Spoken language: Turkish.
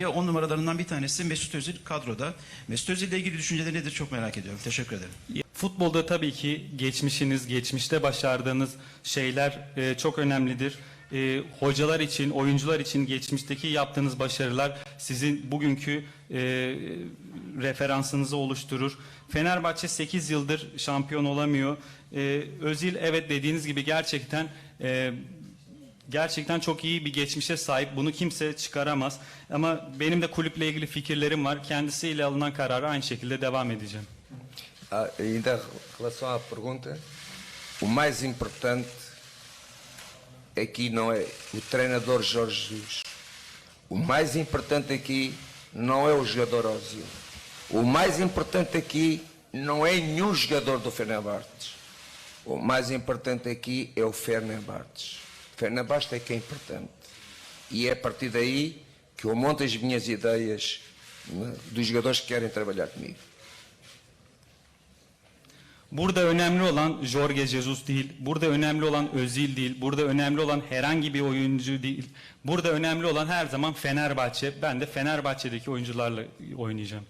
Ya on numaralarından bir tanesi Mesut Özil kadroda. Mesut Özil ile ilgili düşünceleri nedir çok merak ediyorum. Teşekkür ederim. Futbolda tabii ki geçmişiniz, geçmişte başardığınız şeyler e, çok önemlidir. E, hocalar için, oyuncular için geçmişteki yaptığınız başarılar sizin bugünkü e, referansınızı oluşturur. Fenerbahçe 8 yıldır şampiyon olamıyor. E, Özil evet dediğiniz gibi gerçekten e, gerçekten çok iyi bir geçmişe sahip. Bunu kimse çıkaramaz. Ama benim de kulüple ilgili fikirlerim var. Kendisiyle alınan kararı aynı şekilde devam edeceğim. Ah, ainda em relação à pergunta, o mais importante aqui não é o treinador Jorge Jesus. O mais importante aqui não é o jogador Ozil. O mais importante aqui não é nenhum jogador do Fenerbahçe. O mais importante aqui é o Fenerbahçe. Fenerbahçe é que é importante. E é a partir daí que eu monto as minhas ideias né, dos jogadores que querem trabalhar comigo. Burada önemli olan Jorge Jesus değil, burada önemli olan Özil değil, burada önemli olan herhangi bir oyuncu değil. Burada önemli olan her zaman Fenerbahçe. Ben de Fenerbahçe'deki oyuncularla oynayacağım.